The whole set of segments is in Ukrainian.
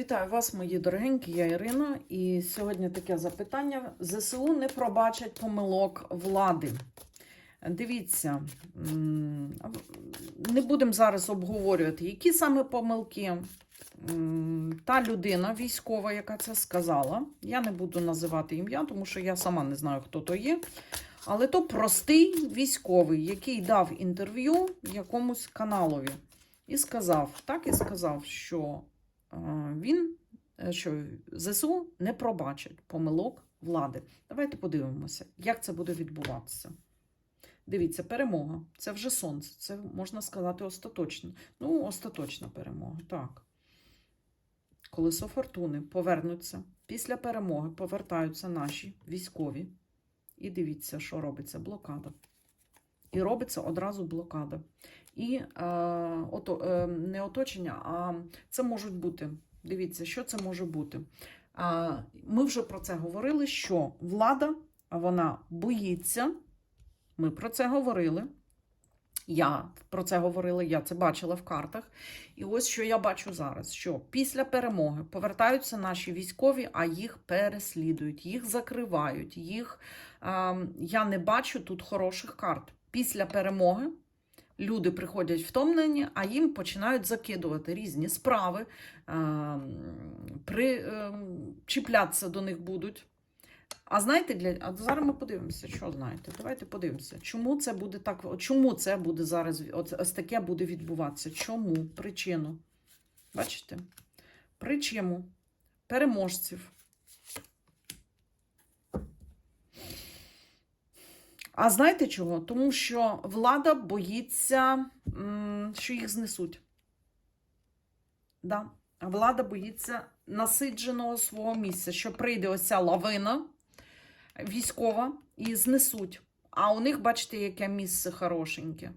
Вітаю вас, мої дорогенькі, я Ірина. І сьогодні таке запитання: ЗСУ не пробачать помилок влади. Дивіться, не будемо зараз обговорювати, які саме помилки. Та людина військова, яка це сказала, я не буду називати ім'я, тому що я сама не знаю, хто то є. Але то простий військовий, який дав інтерв'ю якомусь каналові і сказав, так і сказав, що він, е, що ЗСУ не пробачить помилок влади. Давайте подивимося, як це буде відбуватися. Дивіться, перемога. Це вже сонце. Це можна сказати остаточно. Ну, остаточна перемога. Так. Колесо фортуни повернуться. Після перемоги повертаються наші військові. І дивіться, що робиться блокада. І робиться одразу блокада. І е, ото, е, не оточення, а це можуть бути. Дивіться, що це може бути. А, ми вже про це говорили, що влада вона боїться. Ми про це говорили. Я про це говорила, я це бачила в картах. І ось що я бачу зараз: що після перемоги повертаються наші військові, а їх переслідують, їх закривають. Їх е, я не бачу тут хороших карт. Після перемоги люди приходять втомлені, а їм починають закидувати різні справи, при, е, чіплятися до них будуть. А знаєте, для а зараз ми подивимося, що знаєте. Давайте подивимося, чому це буде так. Чому це буде зараз? От ось таке буде відбуватися? Чому? Причину? Бачите? Причину переможців. А знаєте чого? Тому що влада боїться, що їх знесуть. Да. Влада боїться насидженого свого місця, що прийде ось ця лавина військова і знесуть. А у них, бачите, яке місце хорошеньке.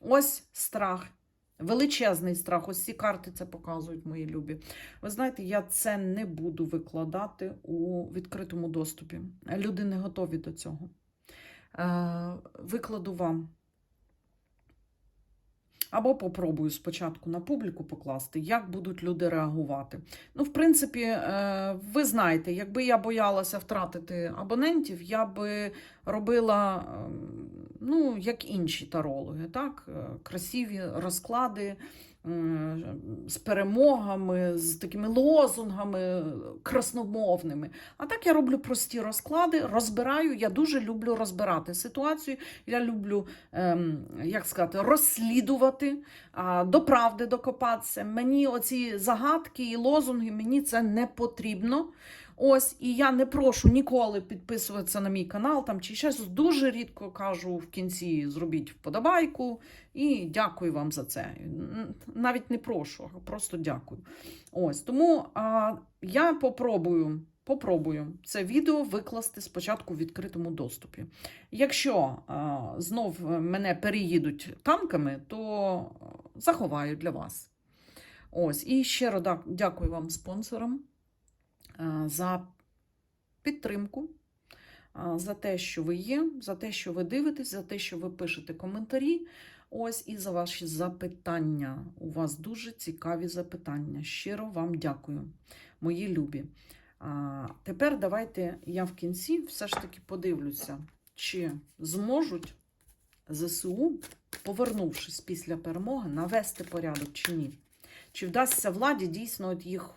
Ось страх. Величезний страх. Ось ці карти це показують, мої любі. Ви знаєте, я це не буду викладати у відкритому доступі. Люди не готові до цього. Е, Викладу вам. Або попробую спочатку на публіку покласти, як будуть люди реагувати. Ну, в принципі, е, ви знаєте, якби я боялася втратити абонентів, я би робила, ем, ну, як інші тарологи, так? Е, Красиві розклади з перемогами, з такими лозунгами красномовними. А так я роблю прості розклади, розбираю. Я дуже люблю розбирати ситуацію. Я люблю, ем, як сказати, розслідувати, до правди докопатися. Мені оці загадки і лозунги, мені це не потрібно. Ось, і я не прошу ніколи підписуватися на мій канал там чи щось. Дуже рідко кажу в кінці зробіть вподобайку і дякую вам за це. Навіть не прошу, а просто дякую. Ось тому а, я попробую. Попробую це відео викласти спочатку в відкритому доступі. Якщо а, знов мене переїдуть танками, то заховаю для вас. Ось, і щиро дякую вам, спонсорам, за підтримку, за те, що ви є, за те, що ви дивитесь, за те, що ви пишете коментарі. Ось і за ваші запитання. У вас дуже цікаві запитання. Щиро вам дякую, мої любі. А, тепер давайте я в кінці все ж таки подивлюся, чи зможуть ЗСУ, повернувшись після перемоги, навести порядок чи ні. Чи вдасться владі дійсно от їх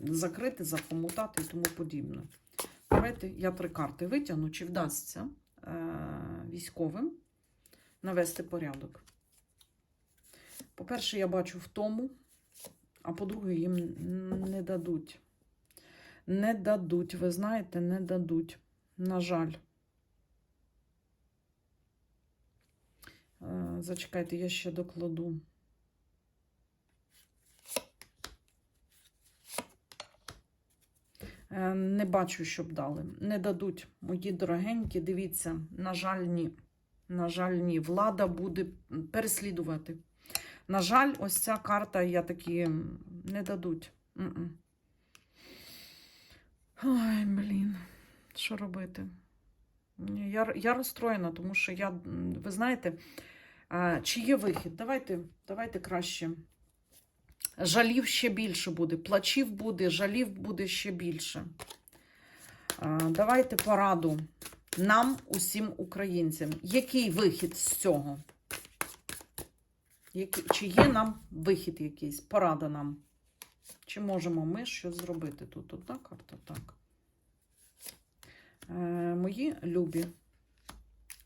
закрити, захомутати і тому подібне. Давайте я три карти витягну, чи вдасться е- військовим навести порядок. По-перше, я бачу втому, а по-друге, їм не дадуть. Не дадуть, ви знаєте, не дадуть. На жаль. Е, Зачекайте, я ще докладу. Не бачу, щоб дали. Не дадуть, мої дорогенькі. Дивіться, на жаль, ні. На жаль, ні. Влада буде переслідувати. На жаль, ось ця карта, я такі не дадуть. М-м. Ой, блін, що робити? Я, я розстроєна, тому що я, ви знаєте, чи є вихід? Давайте, давайте краще Жалів ще більше буде. Плачів буде, жалів буде ще більше. Давайте пораду нам, усім українцям. Який вихід з цього? Чи є нам вихід якийсь? Порада нам. Чи можемо ми щось зробити тут? Одна карта, так. Мої любі.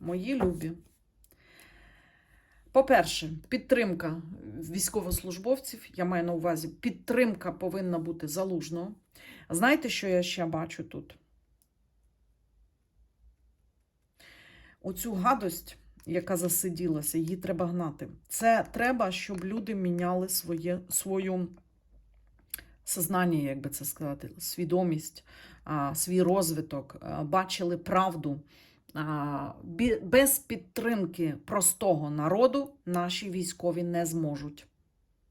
Мої любі. По-перше, підтримка військовослужбовців, я маю на увазі, підтримка повинна бути залужного. Знаєте, що я ще бачу тут? Оцю гадость, яка засиділася, її треба гнати. Це треба, щоб люди міняли своє, свою сознання, як би це сказати, свідомість, свій розвиток, бачили правду. Без підтримки простого народу наші військові не зможуть.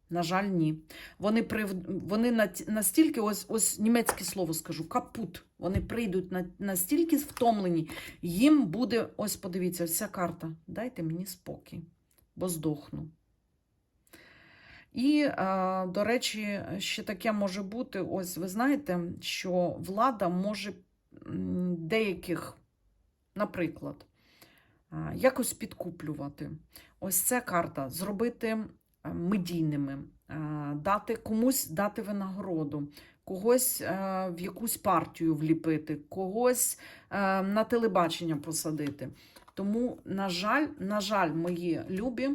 На жаль, ні. Вони, прив... вони настільки, ось, ось німецьке слово скажу, капут. Вони прийдуть на... настільки втомлені, їм буде, ось подивіться, ось карта. Дайте мені спокій, бо здохну. І, до речі, ще таке може бути: ось ви знаєте, що влада може деяких, наприклад, якось підкуплювати. Ось ця карта зробити медійними, дати комусь дати винагороду, когось е, в якусь партію вліпити, когось е, на телебачення посадити. Тому, на жаль, на жаль, мої любі.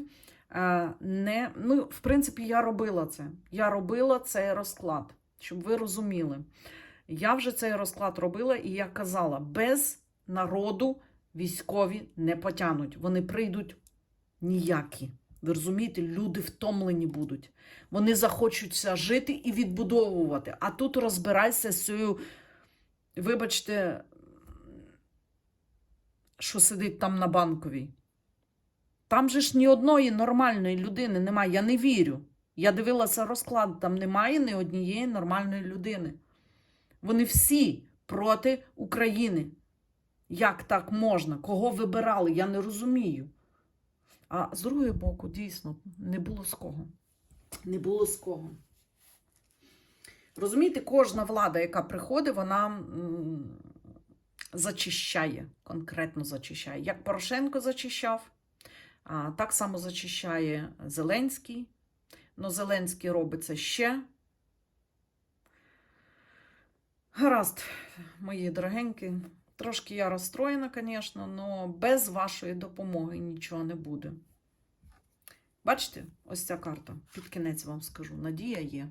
е, Не, ну, в принципі, я робила це. Я робила цей розклад, щоб ви розуміли. Я вже цей розклад робила, і я казала: без народу військові не потягнуть. Вони прийдуть ніякі. Ви розумієте, люди втомлені будуть. Вони захочуться жити і відбудовувати. А тут розбирайся з цією, вибачте, що сидить там на банковій. Там же ж ні одної нормальної людини немає. Я не вірю. Я дивилася розклад, там немає ні однієї нормальної людини. Вони всі проти України. Як так можна? Кого вибирали? Я не розумію. А з другого боку, дійсно, не було з кого. Не було з кого. Розумієте, кожна влада, яка приходить, вона зачищає, конкретно зачищає. Як Порошенко зачищав, а, так само зачищає Зеленський. Ну, Зеленський робить це ще. Гаразд, мої дорогенькі. Трошки я розстроєна, звісно, але без вашої допомоги нічого не буде. Бачите, ось ця карта. Під кінець вам скажу. Надія є.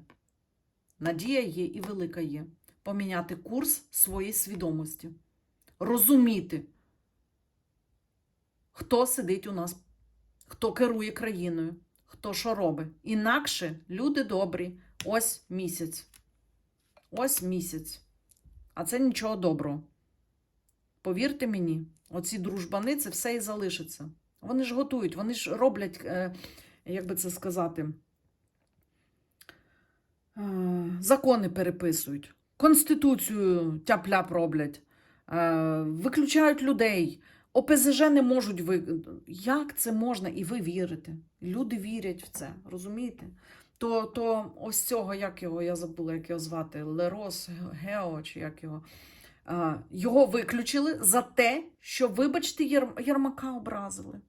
Надія є і велика є. Поміняти курс своєї свідомості. Розуміти, хто сидить у нас, хто керує країною, хто що робить. Інакше люди добрі. Ось місяць. Ось місяць. А це нічого доброго. Повірте мені, оці дружбани це все і залишиться. Вони ж готують, вони ж роблять, е, як би це сказати, е, закони переписують, конституцію тяп-ляп роблять, е, виключають людей. ОПЗЖ не можуть ви. Як це можна? І ви вірите? Люди вірять в це, розумієте? То, то ось цього, як його, я забула, як його звати, Лерос Гео, чи як його. А, Його виключили за те, що, вибачте, Єр- Єрмака образили.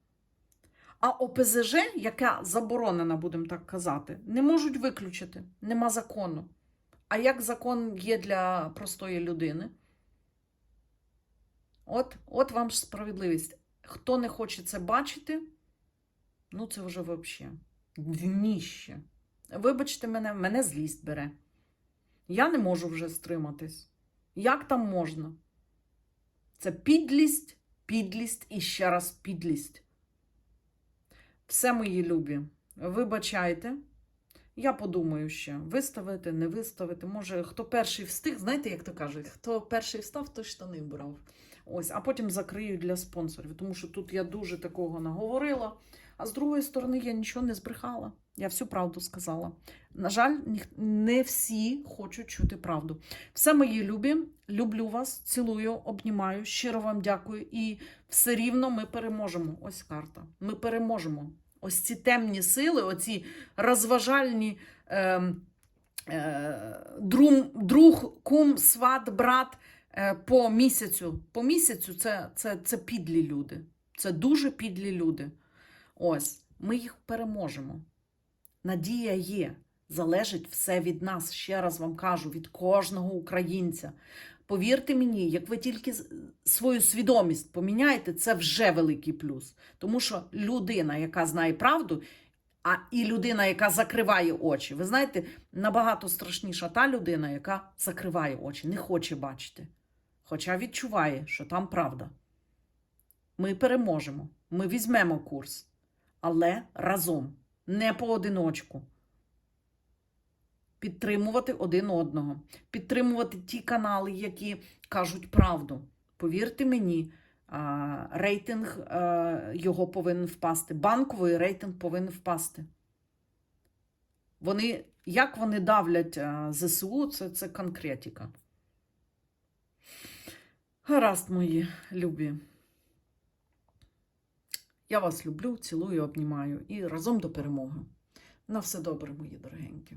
А ОПЗЖ, яка заборонена, будемо так казати, не можуть виключити. Нема закону. А як закон є для простої людини? От, от вам ж справедливість. Хто не хоче це бачити, ну це вже взагалі дніще. Вибачте мене, мене злість бере. Я не можу вже стриматись. Як там можна? Це підлість, підлість і ще раз підлість. Все, мої любі, вибачайте. Я подумаю ще, виставити, не виставити. Може, хто перший встиг, знаєте, як то кажуть, хто перший встав, той штани брав. Ось, а потім закрию для спонсорів, тому що тут я дуже такого наговорила. А з другої сторони, я нічого не збрехала. Я всю правду сказала. На жаль, не всі хочуть чути правду. Все, мої любі, люблю вас, цілую, обнімаю, щиро вам дякую. І все рівно ми переможемо. Ось карта. Ми переможемо. Ось ці темні сили, оці розважальні е, е, друг, друг, кум, сват, брат е, по місяцю. По місяцю це, це, це підлі люди. Це дуже підлі люди. Ось, ми їх переможемо. Надія є. Залежить все від нас. Ще раз вам кажу, від кожного українця. Повірте мені, як ви тільки свою свідомість поміняєте, це вже великий плюс. Тому що людина, яка знає правду, а і людина, яка закриває очі, ви знаєте, набагато страшніша та людина, яка закриває очі, не хоче бачити. Хоча відчуває, що там правда. Ми переможемо, ми візьмемо курс, але разом, не поодиночку. Підтримувати один одного, підтримувати ті канали, які кажуть правду. Повірте мені, рейтинг його повинен впасти. Банковий рейтинг повинен впасти. Вони, як вони давлять ЗСУ, це, це конкретика. Гаразд, мої любі. Я вас люблю, цілую, обнімаю і разом до перемоги. На все добре, мої дорогенькі.